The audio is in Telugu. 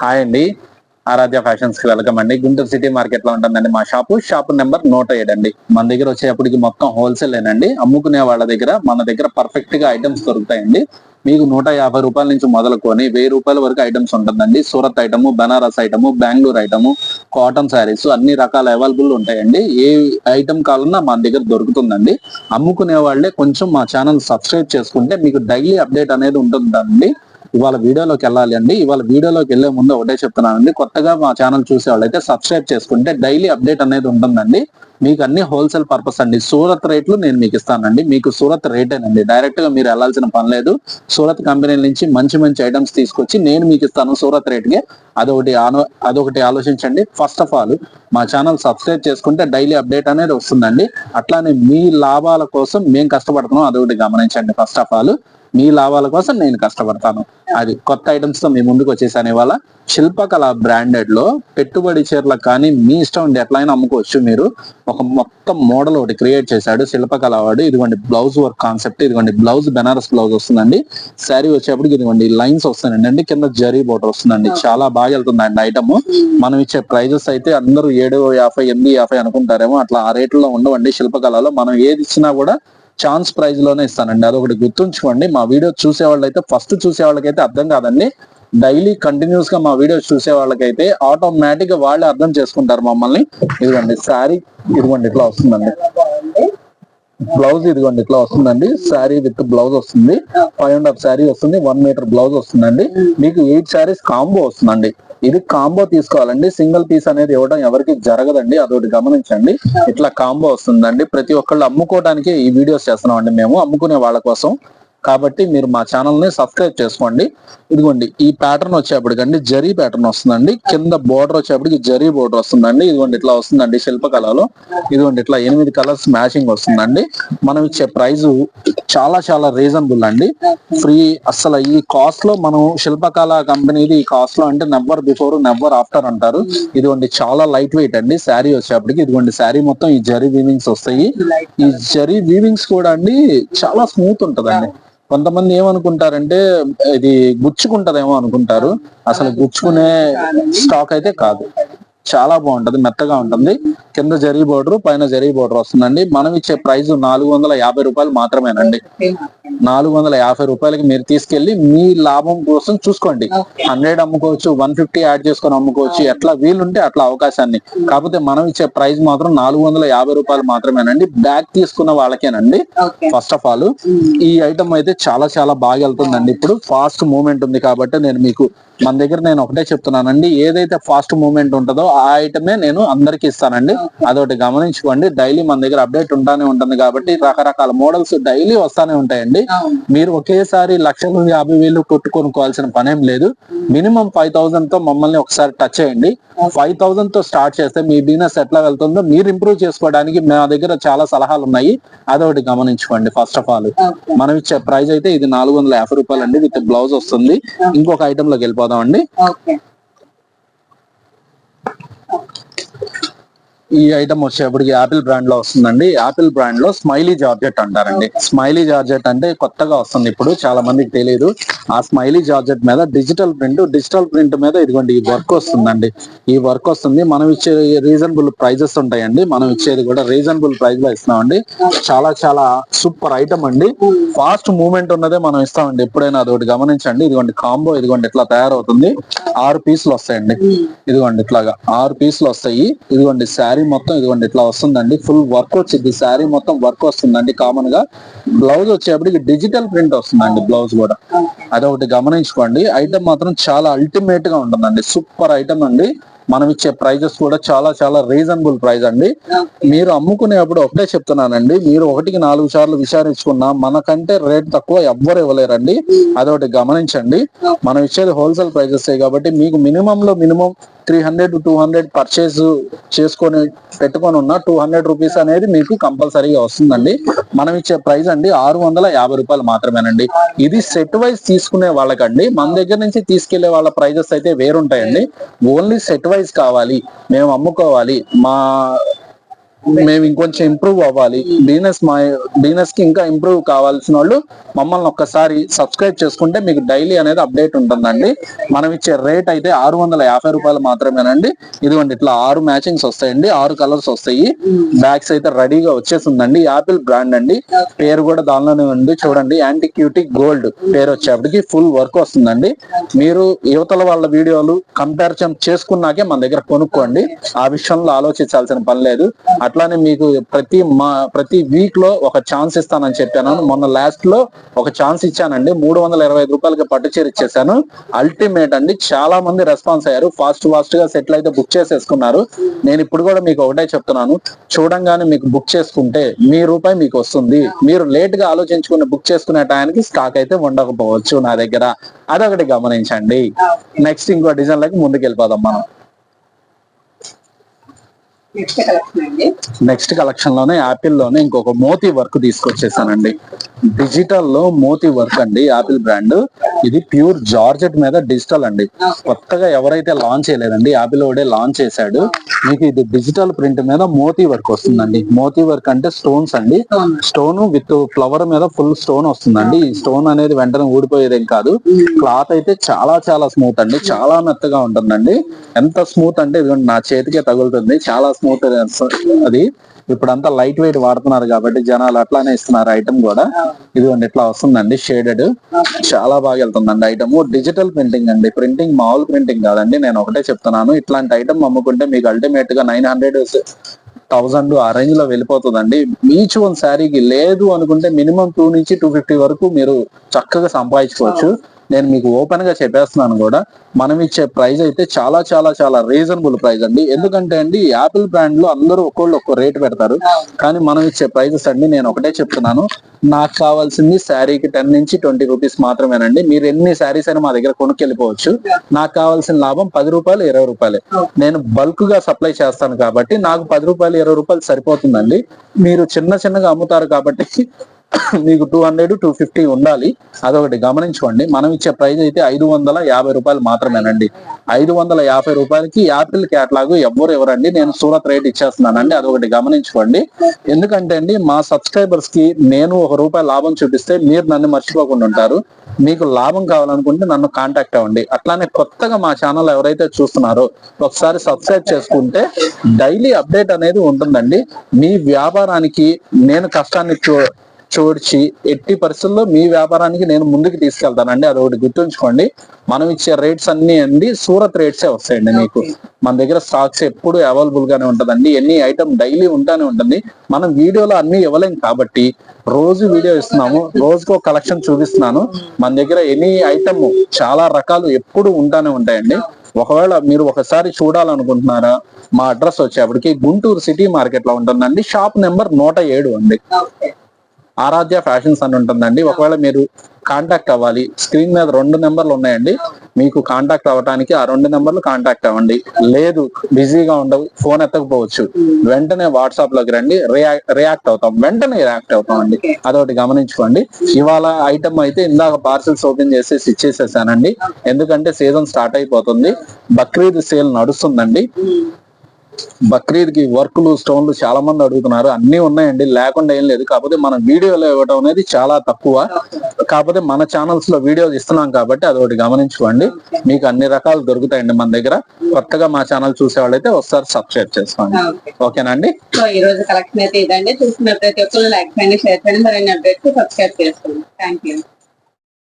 హాయ్ అండి. ఆరాధ్య ఫ్యాషన్స్కి వెల్కమ్ అండి. గుంటూరు సిటీ మార్కెట్లో ఉంటుందండి మా షాపు. షాప్ నెంబర్ నూట ఏడు అండి. మన దగ్గర వచ్చేప్పటికి మొత్తం హోల్సేల్ ఏనండి. అమ్ముకునే వాళ్ళ దగ్గర మన దగ్గర పర్ఫెక్ట్గా ఐటమ్స్ దొరుకుతాయండి. మీకు నూట యాభై రూపాయల నుంచి మొదలుకొని వెయ్యి రూపాయల వరకు ఐటమ్స్ ఉంటుందండి. Surat item Banaras item Bengaluru item cotton saris అన్ని రకాల అవైలబుల్ ఉంటాయండి. ఏ ఐటమ్ కావాలన్నా మన దగ్గర దొరుకుతుందండి. అమ్ముకునే వాళ్ళే కొంచెం మా ఛానల్ సబ్స్క్రైబ్ చేసుకుంటే మీకు డైలీ అప్డేట్ అనేది ఉంటుందండి. ఇవాళ వీడియోలోకి వెళ్ళాలి అండి. ఇవాళ వీడియోలోకి వెళ్ళే ముందు ఒకటే చెప్తున్నానండి. కొత్తగా మా ఛానల్ చూసే వాళ్ళైతే సబ్స్క్రైబ్ చేసుకుంటే డైలీ అప్డేట్ అనేది ఉంటుందండి. మీకు అన్ని హోల్సేల్ పర్పస్ అండి. సూరత్ రేట్లు నేను మీకు ఇస్తానండి. మీకు సూరత్ రేటేనండి. డైరెక్ట్గా మీరు వెళ్ళాల్సిన పని లేదు. సూరత్ కంపెనీ నుంచి మంచి మంచి ఐటమ్స్ తీసుకొచ్చి నేను మీకు ఇస్తాను సూరత్ రేట్కి. అదొకటి ఆలో- అదొకటి ఆలోచించండి. ఫస్ట్ ఆఫ్ ఆల్ మా ఛానల్ సబ్స్క్రైబ్ చేసుకుంటే డైలీ అప్డేట్ అనేది వస్తుందండి. అట్లానే మీ లాభాల కోసం మేము కష్టపడుతున్నాం. అదొకటి గమనించండి. ఫస్ట్ ఆఫ్ ఆల్ మీ లాభాల కోసం నేను కష్టపడతాను. అది కొత్త ఐటమ్స్తో మీ ముందుకు వచ్చేసాను ఇవాళ. శిల్పకళ బ్రాండెడ్లో పెట్టుబడి చీరలకు కానీ మీ ఇష్టం ఉండి ఎట్లయినా అమ్ముకోవచ్చు మీరు. ఒక మొత్తం మోడల్ ఒకటి క్రియేట్ చేశాడు. శిల్పకళ వాడు. ఇదిగోండి బ్లౌజ్ వర్క్ కాన్సెప్ట్ ఇదిగోండి బ్లౌజ్ బెనారస్ బ్లౌజ్ వస్తుందండి. శారీ వచ్చేప్పటికి ఇదిగోండి లైన్స్ వస్తాయండి అండి కింద జరీ బోర్డర్ వస్తుందండి. చాలా బాగా వెళ్తుందండి ఐటమ్ మనం ఇచ్చే ప్రైజెస్ అయితే అందరూ ఏడు యాభై ఎనిమిది యాభై అనుకుంటారేమో. అట్లా ఆ రేట్లో ఉండవండి శిల్పకళలో. మనం ఏది ఇచ్చినా కూడా ఛాన్స్ ప్రైజ్లోనే ఇస్తానండి. అదొకటి గుర్తుంచుకోండి. మా వీడియో చూసే వాళ్ళైతే ఫస్ట్ చూసే వాళ్ళకైతే అర్థం కాదండి. డైలీ కంటిన్యూస్గా మా వీడియోస్ చూసే వాళ్ళకైతే ఆటోమేటిక్గా వాళ్ళే అర్థం చేసుకుంటారు మమ్మల్ని. ఇదిగోండి శారీ ఇదిగోండి ఇట్లా వస్తుందండి. బ్లౌజ్ ఇదిగోండి ఇట్లా వస్తుందండి. శారీ విత్ బ్లౌజ్ వస్తుంది. ఫైవ్ అండ్ హాఫ్ శారీ వస్తుంది. వన్ మీటర్ బ్లౌజ్ వస్తుందండి. మీకు ఎయిట్ శారీస్ కాంబో వస్తుందండి. ఇది కాంబో తీసుకోవాలండి. సింగిల్ పీస్ అనేది ఇవ్వడం ఎవరికి జరగదండి. అదొకటి గమనించండి. ఇట్లా కాంబో వస్తుందండి. ప్రతి ఒక్కళ్ళు అమ్ముకోవడానికి ఈ వీడియోస్ చేస్తున్నాం అండి మేము. అమ్ముకునే వాళ్ళ కోసం కాబట్టి మీరు మా ఛానల్ని సబ్స్క్రైబ్ చేసుకోండి. ఇదిగోండి ఈ ప్యాటర్న్ వచ్చేప్పటికండి జరీ ప్యాటర్న్ వస్తుందండి. కింద బోర్డర్ వచ్చేప్పటికి జరీ బోర్డర్ వస్తుందండి. ఇదిగోండి ఇట్లా వస్తుందండి శిల్పకళలో. ఇదిగోండి ఇట్లా ఎనిమిది కలర్స్ మ్యాచింగ్ వస్తుందండి. మనం ఇచ్చే ప్రైస్ చాలా చాలా రీజనబుల్ అండి. ఫ్రీ అసలు ఈ కాస్ట్లో మనం శిల్పకళ కంపెనీది ఈ కాస్ట్లో అంటే నెవర్ బిఫోర్ నెవర్ ఆఫ్టర్ అంటారు. ఇదిగోండి చాలా లైట్ వెయిట్ అండి. శారీ వచ్చేప్పటికి ఇదిగోండి శారీ మొత్తం ఈ జరీ వీవింగ్స్ వస్తాయి. ఈ జరీ వీవింగ్స్ కూడా అండి చాలా స్మూత్ ఉంటదండి. కొంతమంది ఏమనుకుంటారంటే ఇది గుచ్చుకుంటదేమో అనుకుంటారు. అసలు గుచ్చుకునే స్టాక్ అయితే కాదు. చాలా బాగుంటది మెత్తగా ఉంటుంది. కింద జరీ బోర్డర్ పైన జరీ బోర్డర్ వస్తుందండి. మనం ఇచ్చే ప్రైస్ నాలుగు వందల యాభై రూపాయలు మాత్రమేనండి. నాలుగు వందల యాభై రూపాయలకి మీరు తీసుకెళ్ళి మీ లాభం కోసం చూసుకోండి. హండ్రెడ్ అమ్ముకోవచ్చు వన్ ఫిఫ్టీ యాడ్ చేసుకొని అమ్ముకోవచ్చు ఎట్లా వీలుంటే అట్లా అవకాశాన్ని. కాకపోతే మనం ఇచ్చే ప్రైస్ మాత్రం నాలుగు వందల యాభై రూపాయలు మాత్రమేనండి. బ్యాగ్ తీసుకున్న వాళ్ళకేనండి. ఫస్ట్ ఆఫ్ ఆల్ ఈ ఐటమ్ అయితే చాలా చాలా బాగా వెళ్తుందండి. ఇప్పుడు ఫాస్ట్ మూవ్మెంట్ ఉంది కాబట్టి నేను మీకు మన దగ్గర నేను ఒకటే చెప్తున్నానండి ఏదైతే ఫాస్ట్ మూవ్మెంట్ ఉంటుందో ఆ ఐటమే నేను అందరికి ఇస్తానండి. అదొకటి గమనించుకోండి డైలీ మన దగ్గర అప్డేట్ ఉంటానే ఉంటుంది కాబట్టి రకరకాల మోడల్స్ డైలీ వస్తానే ఉంటాయండి. మీరు ఒకేసారి లక్షలు యాభై వేలు కొట్టుకొనుకోవాల్సిన పనేం లేదు. మినిమం ఫైవ్ థౌసండ్తో మమ్మల్ని ఒకసారి టచ్ చేయండి. ఫైవ్ థౌసండ్తో స్టార్ట్ చేస్తే మీ బిజినెస్ ఎట్లా వెళ్తుందో మీరు ఇంప్రూవ్ చేసుకోవడానికి మా దగ్గర చాలా సలహాలు ఉన్నాయి. అదొకటి గమనించుకోండి ఫస్ట్ ఆఫ్ ఆల్ మనం ఇచ్చే ప్రైస్ అయితే ఇది నాలుగు వందల యాభై రూపాయలు అండి విత్ బ్లౌజ్ వస్తుంది. ఇంకొక ఐటమ్లోకి వెళ్ళిపోదాం. అండి. ఈ ఐటమ్ వచ్చేప్పటికి యాపిల్ బ్రాండ్లో వస్తుందండి. యాపిల్ బ్రాండ్లో స్మైలీ జార్జెట్ అంటారండి. స్మైలీ జార్జెట్ అంటే కొత్తగా వస్తుంది ఇప్పుడు చాలా మందికి తెలియదు ఆ స్మైలీ జార్జెట్ మీద డిజిటల్ ప్రింట్ డిజిటల్ ప్రింట్ మీద ఇదిగోండి ఈ వర్క్ వస్తుందండి. ఈ వర్క్ వస్తుంది. మనం ఇచ్చే రీజనబుల్ ప్రైజెస్ ఉంటాయండి. మనం ఇచ్చేది కూడా రీజనబుల్ ప్రైస్లో ఇస్తామండి చాలా చాలా సూపర్ ఐటమ్ అండి. ఫాస్ట్ మూవ్మెంట్ ఉన్నదే మనం ఇస్తామండి. ఎప్పుడైనా అదొకటి గమనించండి. ఇదిగోండి కాంబో ఇదిగోండి ఇట్లా తయారవుతుంది. ఆరు పీసులు వస్తాయండి. ఇదిగోండి ఇట్లాగా ఆరు పీసులు వస్తాయి. ఇదిగోండి శారీ మొత్తం ఇదిగోండి ఇట్లా వస్తుందండి. ఫుల్ వర్క్ వచ్చింది. శారీ మొత్తం వర్క్ వస్తుందండి కామన్గా. బ్లౌజ్ వచ్చేప్పటికి డిజిటల్ ప్రింట్ వస్తుందండి బ్లౌజ్ కూడా. అదొకటి గమనించుకోండి. ఐటమ్ మాత్రం చాలా అల్టిమేట్గా ఉంటుందండి. సూపర్ ఐటమ్ అండి. మనం ఇచ్చే ప్రైజెస్ కూడా చాలా చాలా రీజనబుల్ ప్రైస్ అండి. మీరు అమ్ముకునేప్పుడు ఒకటే చెప్తున్నానండి. మీరు ఒకటికి నాలుగు సార్లు విచారించుకున్నా మనకంటే రేట్ తక్కువ ఎవ్వరు ఇవ్వలేరండి. అదొకటి గమనించండి. మనం ఇచ్చేది హోల్సేల్ ప్రైజెస్ కాబట్టి మీకు మినిమం లో minimum three hundred two hundred purchase చేసుకొని పెట్టుకొని ఉన్న టూ హండ్రెడ్ రూపీస్ అనేది మీకు కంపల్సరీగా వస్తుందండి. మనం ఇచ్చే ప్రైస్ అండి ఆరు వందల యాభై రూపాయలు మాత్రమేనండి. ఇది సెట్ వైజ్ తీసుకునే వాళ్ళకండి. మన దగ్గర నుంచి తీసుకెళ్ళే వాళ్ళ ప్రైజెస్ అయితే వేరుంటాయండి. ఓన్లీ సెట్ వైజ్ కావాలి. మేము అమ్ముకోవాలి. మా మేము ఇంకొంచెం ఇంప్రూవ్ అవ్వాలి. బిజినెస్ మా బిజినెస్కి ఇంకా ఇంప్రూవ్ కావాల్సిన వాళ్ళు మమ్మల్ని ఒక్కసారి సబ్స్క్రైబ్ చేసుకుంటే మీకు డైలీ అనేది అప్డేట్ ఉంటుందండి. మనం ఇచ్చే రేట్ అయితే ఆరు వందల యాభై రూపాయలు మాత్రమేనండి. ఇదిగోండి ఇట్లా ఆరు మ్యాచింగ్స్ వస్తాయండి ఆరు కలర్స్ వస్తాయి. బ్యాగ్స్ అయితే రెడీగా వచ్చేసిందండి యాపిల్ బ్రాండ్ అండి. పేరు కూడా దానిలోనే ఉంది. చూడండి యాంటీ క్యూటీ గోల్డ్ పేరు వచ్చేప్పటికి ఫుల్ వర్క్ వస్తుందండి. మీరు యువతల వాళ్ళ వీడియోలు కంపారిజన్ చేసుకున్నాకే మన దగ్గర కొనుక్కోండి. ఆ విషయంలో ఆలోచించాల్సిన పని లేదు. అట్లానే మీకు ప్రతి మా ప్రతి వీక్లో ఒక ఛాన్స్ ఇస్తానని చెప్పాను. మొన్న లాస్ట్లో ఒక ఛాన్స్ ఇచ్చానండి. మూడు వందల ఇరవై ఐదు రూపాయలకి పట్టు చీర ఇచ్చేసాను అల్టిమేట్ అండి. చాలా మంది రెస్పాన్స్ అయ్యారు. ఫాస్ట్ ఫాస్ట్గా సెటిల్ అయితే బుక్ చేసేసుకున్నారు. నేను ఇప్పుడు కూడా మీకు ఒకటే చెప్తున్నాను. చూడంగానే మీకు బుక్ చేసుకుంటే మీ రూపాయి మీకు వస్తుంది. మీరు లేట్గా ఆలోచించుకుని బుక్ చేసుకునే టయానికి స్టాక్ అయితే ఉండకపోవచ్చు నా దగ్గర. అదొకటి గమనించండి. నెక్స్ట్ ఇంకో డిజైన్ లకి ముందుకు వెళ్ళిపోదాం మనం. నెక్స్ట్ కలెక్షన్లోనే యాపిల్లోనే ఇంకొక మోతీ వర్క్ తీసుకొచ్చేసానండి. డిజిటల్లో మోతీ వర్క్ అండి యాపిల్ బ్రాండ్ ఇది ప్యూర్ జార్జెట్ మీద డిజిటల్ అండి. కొత్తగా ఎవరైతే లాంచ్ చేయలేదండి యాపిల్ ఓడే లాంచ్ చేశాడు. మీకు ఇది డిజిటల్ ప్రింట్ మీద మోతీ వర్క్ వస్తుందండి. మోతీ వర్క్ అంటే స్టోన్స్ అండి. స్టోన్ విత్ ఫ్లవర్ మీద ఫుల్ స్టోన్ వస్తుందండి. ఈ స్టోన్ అనేది వెంటనే ఊడిపోయేదేం కాదు. క్లాత్ అయితే చాలా చాలా స్మూత్ అండి. చాలా మెత్తగా ఉంటుందండి. ఎంత స్మూత్ అంటే ఇదిగోండి నా చేతికే తగులుతుంది. చాలా స్మూత్ అది ఇప్పుడు అంతా లైట్ వెయిట్ వాడుతున్నారు కాబట్టి జనాలు అట్లానే ఇస్తున్నారు ఐటమ్ కూడా. ఇదిగోండి ఇట్లా వస్తుందండి షేడెడ్ చాలా బాగా వెళ్తుందండి ఐటమ్ డిజిటల్ ప్రింటింగ్ అండి. ప్రింటింగ్ మామూలు ప్రింటింగ్ కాదండి. నేను ఒకటే చెప్తున్నాను. ఇట్లాంటి ఐటమ్ అమ్ముకుంటే మీకు అల్టిమేట్గా నైన్ హండ్రెడ్ థౌజండ్ ఆ రేంజ్లో వెళ్ళిపోతుందండి. ఈచ్ వన్ శారీకి లేదు అనుకుంటే మినిమం టూ నుంచి టూ ఫిఫ్టీ వరకు మీరు చక్కగా సంపాదించుకోవచ్చు. నేను మీకు ఓపెన్గా చెప్పేస్తున్నాను కూడా మనం ఇచ్చే ప్రైస్ అయితే చాలా చాలా చాలా రీజనబుల్ ప్రైస్ అండి. ఎందుకంటే అండి యాపిల్ బ్రాండ్లో అందరూ ఒక్కోళ్ళు ఒక్కో రేట్ పెడతారు. కానీ మనం ఇచ్చే ప్రైజెస్ అండి నేను ఒకటే చెప్తున్నాను. నాకు కావాల్సింది శారీకి టెన్ నుంచి ట్వంటీ రూపీస్ మాత్రమేనండి. మీరు ఎన్ని శారీస్ అయినా మా దగ్గర కొనుక్కెళ్ళిపోవచ్చు. నాకు కావాల్సిన లాభం పది రూపాయలు ఇరవై రూపాయలే. నేను బల్క్గా సప్లై చేస్తాను కాబట్టి నాకు పది రూపాయలు ఇరవై రూపాయలు సరిపోతుందండి. మీరు చిన్న చిన్నగా అమ్ముతారు కాబట్టి మీకు టూ హండ్రెడ్ టూ ఫిఫ్టీ ఉండాలి. అదొకటి గమనించుకోండి. మనం ఇచ్చే ప్రైస్ అయితే ఐదు వందల యాభై రూపాయలు మాత్రమేనండి. ఐదు వందల యాభై రూపాయలకి యాపిల్ క్యాట్లాగ్ ఎవ్వరు ఎవరండి నేను సూరత్ రేట్ ఇచ్చేస్తున్నానండి. అదొకటి గమనించుకోండి. ఎందుకంటే అండి మా సబ్స్క్రైబర్స్కి నేను ఒక రూపాయి లాభం చూపిస్తే మీరు నన్ను మర్చిపోకుండా ఉంటారు. మీకు లాభం కావాలనుకుంటే నన్ను కాంటాక్ట్ అవ్వండి. అట్లానే కొత్తగా మా ఛానల్ ఎవరైతే చూస్తున్నారో ఒకసారి సబ్స్క్రైబ్ చేసుకుంటే డైలీ అప్డేట్ అనేది ఉంటుందండి. మీ వ్యాపారానికి నేను కష్టాన్ని చూ- చూడ్చి ఎట్టి పరిస్థితుల్లో మీ వ్యాపారానికి నేను ముందుకు తీసుకెళ్తానండి అదొకటి గుర్తుంచుకోండి. మనం ఇచ్చే రేట్స్ అన్ని అండి సూరత్ రేట్సే వస్తాయండి మీకు. మన దగ్గర స్టాక్స్ ఎప్పుడు అవైలబుల్ గానే ఉంటదండి. ఎన్ని ఐటమ్ డైలీ ఉంటానే ఉంటుంది. మనం వీడియోలో అన్ని ఇవ్వలేం కాబట్టి రోజు వీడియో ఇస్తున్నాము. రోజుకో కలెక్షన్ చూపిస్తున్నాను. మన దగ్గర ఎనీ ఐటమ్ చాలా రకాలు ఎప్పుడు ఉంటానే ఉంటాయండి. ఒకవేళ మీరు ఒకసారి చూడాలనుకుంటున్నారా మా అడ్రస్ వచ్చేప్పటికి గుంటూరు సిటీ మార్కెట్లో ఉంటుందండి. షాప్ నెంబర్ నూట ఏడు అండి. ఆరాధ్య ఫ్యాషన్స్ అని ఉంటుందండి. ఒకవేళ మీరు కాంటాక్ట్ అవ్వాలి స్క్రీన్ మీద రెండు నెంబర్లు ఉన్నాయండి. మీకు కాంటాక్ట్ అవ్వడానికి ఆ రెండు నెంబర్లు కాంటాక్ట్ అవ్వండి. లేదు బిజీగా ఉండవు ఫోన్ ఎత్తకపోవచ్చు. వెంటనే వాట్సాప్లోకి రండి రియాక్ట్ అవుతాం. వెంటనే రియాక్ట్ అవుతాం అండి. అదొకటి గమనించుకోండి. ఇవాళ ఐటమ్ అయితే ఇందాక పార్సిల్స్ ఓపెన్ చేసేసి ఇచ్చేసేసానండి. ఎందుకంటే సీజన్ స్టార్ట్ అయిపోతుంది. బక్రీద్ సేల్ నడుస్తుందండి. బక్రీద్కి వర్క్లు స్టోన్లు చాలా మంది అడుగుతున్నారు. అన్ని ఉన్నాయండి. లేకుండా ఏం లేదు. కాకపోతే మన వీడియోలో ఇవ్వడం అనేది చాలా తక్కువ. కాకపోతే మన ఛానల్స్లో వీడియోస్ ఇస్తున్నాం కాబట్టి అదొకటి గమనించుకోండి. మీకు అన్ని రకాలు దొరుకుతాయండి మన దగ్గర. కొత్తగా మా ఛానల్ చూసే వాళ్ళైతే ఒకసారి సబ్స్క్రైబ్ చేసుకోండి. ఓకే. ఓకేనండి? సో ఈ రోజు కలెక్షన్ అయితే ఇదండి. చూసిన ప్రతి ఒక్కరు లైక్ చేయండి షేర్ చేయండి. మరిన్ని అప్డేట్స్ సబ్స్క్రైబ్ చేసుకోండి. Thank you